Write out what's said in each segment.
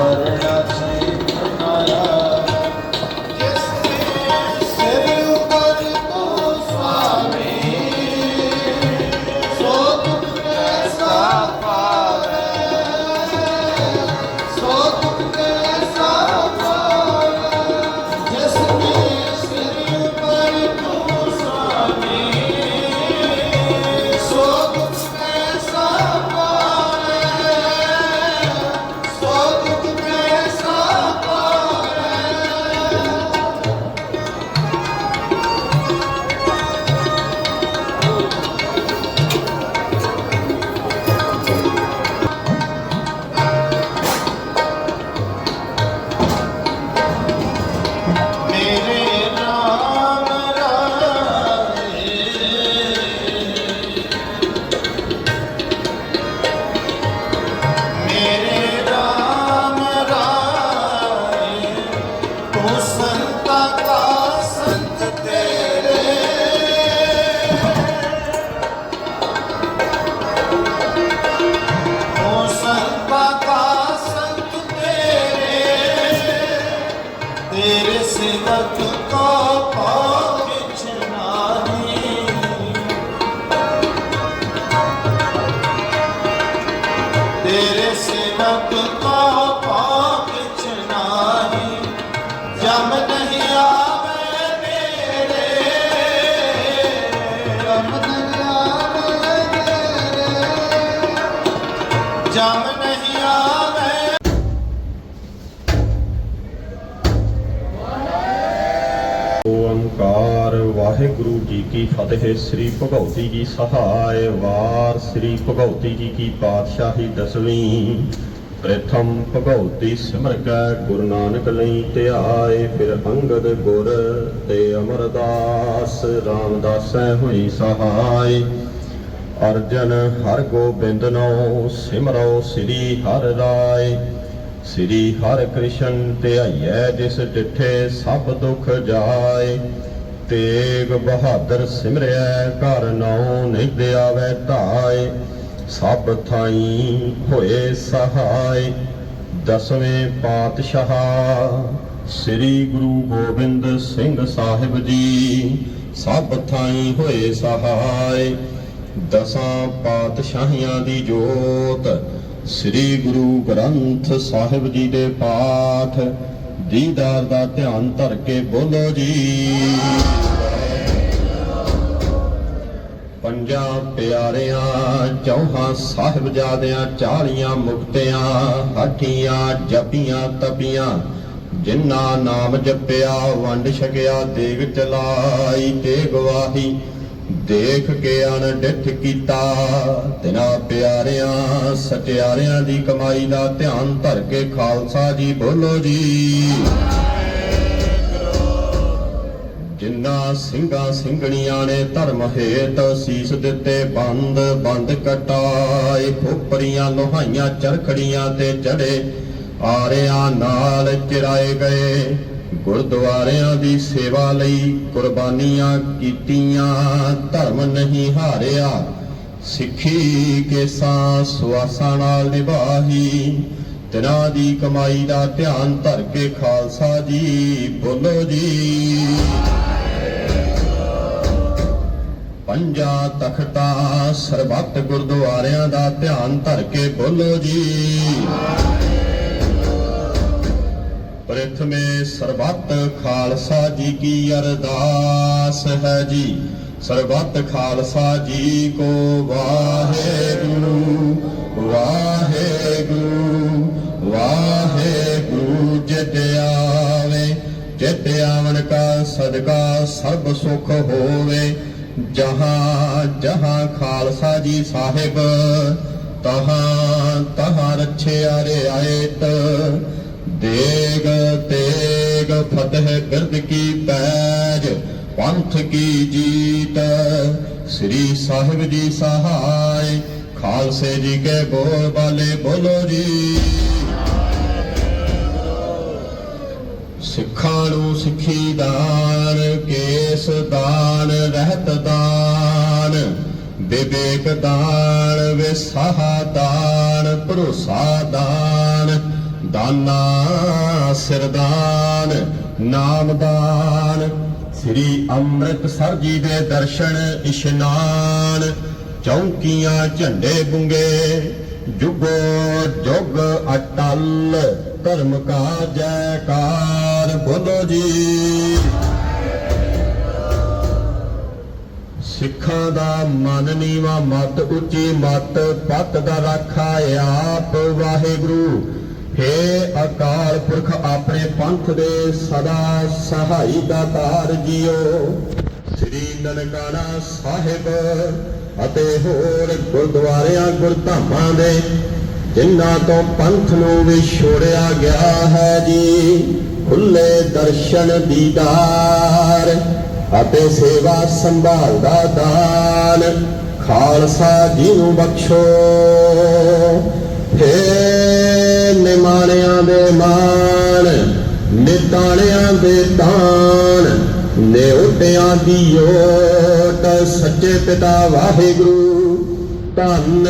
Varanasi ਓੰਕਾਰ। ਵਾਹਿਗੁਰੂ ਜੀ ਕੀ ਫਤਿਹ। ਸ੍ਰੀ ਭਗਉਤੀ ਜੀ ਸਹਾਇ ਵਾਰ। ਸ੍ਰੀ ਭਗਉਤੀ ਜੀ ਕੀ ਪਾਤਸ਼ਾਹੀ ਦਸਵੀਂ। ਪ੍ਰਥਮ ਭਗਉਤੀ ਸਿਮਰ ਕੈ ਗੁਰੂ ਨਾਨਕ ਲਈ ਧਿਆਏ ਫਿਰ ਅੰਗਦ ਗੁਰ ਤੇ ਅਮਰਦਾਸ। ਰਾਮਦਾਸੈ ਹੋਈ ਸਹਾਇ। ਅਰਜਨ ਹਰ ਗੋਬਿੰਦ ਨੋ ਸਿਮਰੋ ਸ੍ਰੀ ਹਰਿ ਰਾਏ। ਸ੍ਰੀ ਹਰਿ ਕ੍ਰਿਸ਼ਨ ਧਿਆਈਐ ਜਿਸ ਡਿਠੇ ਸਭ ਦੁਖ ਜਾਏ। ਤੇਗ ਬਹਾਦਰ ਸਿਮਰਿਐ, ਘਰ ਨਉ ਨਿਧ ਆਵੈ ਧਾਏ। ਸਭ ਥਾਈ ਹੋਏ ਸਹਾਈ ਦਸਵੇਂ ਪਾਤਸ਼ਾਹ ਸ੍ਰੀ ਗੁਰੂ ਗੋਬਿੰਦ ਸਿੰਘ ਸਾਹਿਬ ਜੀ, ਸਭ ਥਾਈ ਹੋਏ ਸਹਾਈ ਦਸਾਂ ਪਾਤਸ਼ਾਹੀਆਂ ਦੀ ਜੋਤ ਸ੍ਰੀ ਗੁਰੂ ਗ੍ਰੰਥ ਸਾਹਿਬ ਜੀ ਦੇ ਪਾਠ। ਦੀਦਾਰ ਦਾ ਧਿਆਨ ਧਰ ਕੇ ਬੋਲੋ ਜੀ। ਪੰਜਾਂ ਪਿਆਰਿਆਂ, ਚੌਹਾਂ ਸਾਹਿਬਜ਼ਾਦਿਆਂ, ਚਾਲੀਆਂ ਮੁਕਤਿਆਂ ਹਾਠੀਆਂ ਜਪੀਆਂ, ਤਪੀਆਂ, ਜਿਨ੍ਹਾਂ ਨਾਮ ਜਪਿਆ, ਵੰਡ ਛਕਿਆ, ਦੇਗ ਚਲਾਈ, ਤੇ ਗਵਾਹੀ ਦੇਖ ਕੇ ਅਣਡਿੱਠ ਕੀਤਾ। ਤਿਨਾ ਪਿਆਰਿਆਂ ਸਚਿਆਰਿਆਂ ਦੀ ਕਮਾਈ ਦਾ ਧਿਆਨ ਧਰ ਕੇ ਖਾਲਸਾ ਜੀ ਬੋਲੋ ਜੀ। ਜਿਨ੍ਹਾਂ ਸਿੰਘਾਂ ਸਿੰਘਣੀਆਂ ਨੇ ਧਰਮ ਹੇਤ ਸੀਸ ਦਿੱਤੇ ਬੰਦ ਬੰਦ ਕਟਾਏ। ਖੋਪਰੀਆਂ ਲੋਹਾਈਆਂ ਚਰਖੜੀਆਂ ਤੇ ਚੜੇ। ਆਰਿਆਂ ਨਾਲ ਚਿਰਾਏ ਗਏ। ਗੁਰਦੁਆਰਿਆਂ ਦੀ ਸੇਵਾ ਲਈ ਕੁਰਬਾਨੀਆਂ ਕੀਤੀਆਂ, ਧਰਮ ਨਹੀਂ ਹਾਰਿਆ। ਸਿੱਖੀ ਕੇਸਾਂ ਸੁਆਸਾਂ ਨਾਲ ਨਿਭਾਹੀ। ਤਿਨਾਂ ਦੀ ਕਮਾਈ ਦਾ ਧਿਆਨ ਧਰ ਕੇ ਖਾਲਸਾ ਜੀ, ਬੋਲੋ ਜੀ। ਪੰਜਾਂ ਤਖਤਾ, ਸਰਬੱਤ ਗੁਰਦੁਆਰਿਆਂ ਦਾ ਧਿਆਨ ਧਰ ਕੇ ਬੋਲੋ ਜੀ। ਪ੍ਰਥਮੇ ਸਰਬੱਤ ਖਾਲਸਾ ਜੀ ਕੀ ਅਰਦਾਸ ਹੈ ਜੀ। ਸਰਬੱਤ ਖਾਲਸਾ ਜੀ ਕੋ ਵਾਹਿਗੁਰੂ ਵਾਹਿਗੁਰੂ ਵਾਹਿਗੁਰੂ ਜਿਤ ਆਵੇ। ਜਿਤ ਆਵਣ ਕਾ ਸਦਕਾ ਸਰਬ ਸੁਖ ਹੋਵੇ। ਜਹਾਂ ਜਹਾਂ ਖਾਲਸਾ ਜੀ ਸਾਹਿਬ, ਤਹਾਂ ਤਹਾਂ ਰਛਿਆ ਰਿਆਇਤ। ਦੇਗ ਤੇਗ ਫਤਿਹ ਬਿਰਦ ਕੀ ਪੈਜ, ਪੰਥ ਕੀ ਜੀਤ। ਸ੍ਰੀ ਸਾਹਿਬ ਜੀ ਸਹਾਇ ਖਾਲਸੇ ਜੀ ਕੇ ਬੋਲ ਬਾਲੇ ਬੋਲੋ ਜੀ। ਸਿੱਖਾਂ ਨੂੰ ਸਿੱਖੀ ਦਾਨ, ਕੇਸ ਦਾਨ, ਰਹਿਤ ਦਾਨ। ਵਿਵੇਕ ਦਾਨ, ਵਿਸਾਹ ਦਾਨ, ਭਰੋਸਾ ਦਾਨ। ਦਾਨਾ, ਸਿਰਦਾਨ, ਨਾਮਦਾਨ। ਸ੍ਰੀ ਅੰਮ੍ਰਿਤਸਰ ਜੀ ਦੇ ਦਰਸ਼ਨ, ਇਸ਼ਨਾਨ। ਚੌਂਕੀਆਂ ਝੰਡੇ ਬੁੰਗੇ, ਜੁਗੋ ਜੁਗ ਅਟਲ। ਧਰਮ ਕਾ ਜੈਕਾਰ, ਬੋਲੋ ਜੀ। ਸਿੱਖਾਂ ਦਾ ਮਨ ਨੀਵਾ, ਮਤ ਉੱਚੀ ਮਤ, ਪਤ ਦਾ ਰਾਖਾ ਆਪ। ਵਾਹਿਗੁਰੂ ਹੈ ਅਕਾਲ ਪੁਰਖ, ਆਪਣੇ ਪੰਥ ਦੇ ਸਦਾ ਸਹਾਈ ਦਾਤਾਰ ਜੀਓ। ਸ੍ਰੀ ਨਨਕਾਣਾ ਸਾਹਿਬ ਅਤੇ ਹੋਰ ਗੁਰਦੁਆਰਿਆਂ, ਗੁਰਧਾਮਾਂ ਦੇ, ਜਿਨ੍ਹਾਂ ਤੋਂ ਪੰਥ ਨੂੰ ਵਿਛੋੜਿਆ ਗਿਆ ਹੈ ਜੀ, ਖੁੱਲੇ ਦਰਸ਼ਨ ਦੀਦਾਰ ਅਤੇ ਸੇਵਾ ਸੰਭਾਲ ਦਾ ਦਾਨ ਖਾਲਸਾ ਜੀ ਨੂੰ ਬਖਸ਼ੋ। ਫੇ ਨਿਮਾਣਿਆਂ ਦੇ ਮਾਣ ਨਿਤਾਣਿਆਂ ਦੇ ਤਾਣ ਨਿਉਟਿਆਂ ਦੀ ਓਟ। ਸੱਚੇ ਪਿਤਾ ਵਾਹਿਗੁਰੂ, ਧੰਨ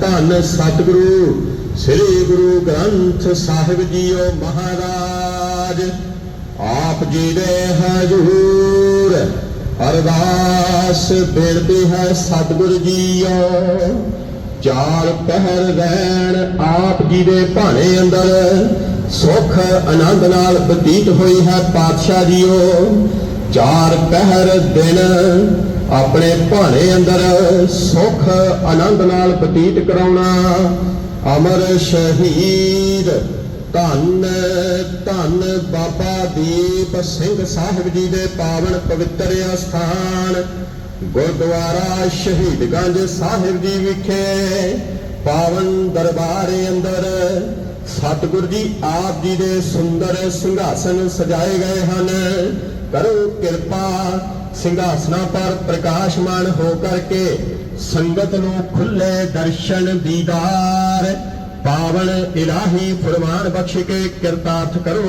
ਧੰਨ ਸਤਿਗੁਰੂ, ਸ੍ਰੀ ਗੁਰੂ ਗ੍ਰੰਥ ਸਾਹਿਬ ਜੀਓ ਮਹਾਰਾਜ। ਆਪ ਜੀ ਦੇ ਹਜੂਰ, ਅਰਦਾਸ ਬੇਨਤੀ ਹੈ ਸਤਿਗੁਰ ਜੀਓ। ਚਾਰ ਪਹਿਰ ਰਹਿਣ ਆਪ ਜੀ ਦੇ ਭਾਣੇ ਅੰਦਰ, ਸੁਖ ਆਨੰਦ ਨਾਲ ਬਤੀਤ ਹੋਈ ਹੈ ਪਾਤਸ਼ਾਹ ਜੀਓ। ਚਾਰ ਪਹਿਰ ਦਿਨ ਆਪਣੇ ਭਾਣੇ ਅੰਦਰ, ਸੁਖ ਆਨੰਦ ਨਾਲ ਬਤੀਤ ਕਰਾਉਣਾ। ਅਮਰ ਸ਼ਹੀਦ, ਧੰਨ ਧੰਨ ਬਾਬਾ ਦੀਪ ਸਿੰਘ ਸਾਹਿਬ ਜੀ ਦੇ ਪਾਵਨ ਪਵਿੱਤਰ ਅਸਥਾਨ ਗੁਰਦੁਆਰਾ ਸ਼ਹੀਦਗੰਜ ਸਾਹਿਬ ਜੀ ਵਿਖੇ ਪਾਵਨ ਦਰਬਾਰ ਅੰਦਰ ਸਤਿਗੁਰ ਜੀ ਆਪ ਜੀ ਦੇ ਸੁੰਦਰ ਸਿੰਘਾਸਨ ਸਜਾਏ ਗਏ ਹਨ। ਕਰੋ ਕਿਰਪਾ ਸਿੰਘਾਸਨਾਂ ਪਰ ਪ੍ਰਕਾਸ਼ਮਾਨ ਹੋ ਕਰਕੇ ਸੰਗਤ ਨੂੰ ਖੁੱਲੇ ਦਰਸ਼ਨ ਦੀਦਾਰ। ਪਾਵਨ ਇਲਾਹੀ ਫਰਮਾਨ ਬਖਸ਼ ਕੇ ਕਿਰਤਾਰਥ ਕਰੋ।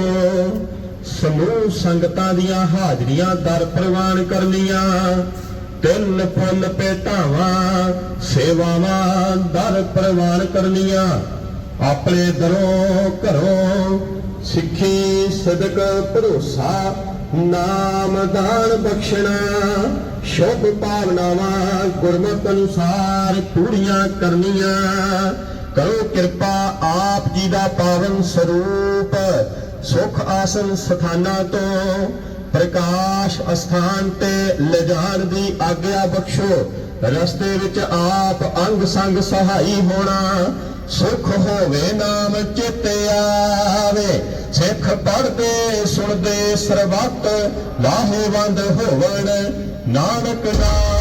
ਸਮੂਹ ਸੰਗਤਾਂ ਦੀਆਂ ਹਾਜ਼ਰੀਆਂ ਦਰ ਪ੍ਰਵਾਨ ਕਰਨੀਆਂ ਤਿੰਨ ਫੁੱਲ ਭੇਟਾਵਾਂ, ਸੇਵਾਵਾਂ ਦਰ ਪ੍ਰਵਾਨ ਕਰਨੀਆਂ। ਆਪਣੇ ਦਰੋਂ ਘਰੋਂ ਸਿੱਖੀ ਸਦਕ ਭਰੋਸਾ, ਨਾਮ ਦਾਨ ਬਖਸ਼ਣਾ, ਸ਼ੁਭ ਭਾਵਨਾਵਾਂ ਗੁਰਮਤ ਅਨੁਸਾਰ ਪੂਰੀਆਂ ਕਰਨੀਆਂ। ਕਰੋ ਕਿਰਪਾ ਆਪ ਜੀ ਦਾ ਪਾਵਨ ਸਰੂਪ, ਸੁਖ ਆਸਨ ਸਥਾਨਾਂ ਤੋਂ ਪ੍ਰਕਾਸ਼ ਅਸਥਾਨ ਤੇ ਲਿਜਾਣ ਦੀ ਆਗਿਆ ਬਖਸ਼ੋ। ਰਸਤੇ ਵਿੱਚ ਆਪ ਅੰਗ ਸੰਗ ਸਹਾਈ ਹੋਣਾ, ਸੁਖ ਹੋਵੇ ਨਾਮ ਚਿੱਤੇ ਆਵੇ। ਸਿੱਖ ਪੜਦੇ ਸੁਣਦੇ, ਸਰਬੱਤ ਲਾਹੇਵੰਦ ਹੋਵਣ। ਨਾਨਕ ਨਾਮ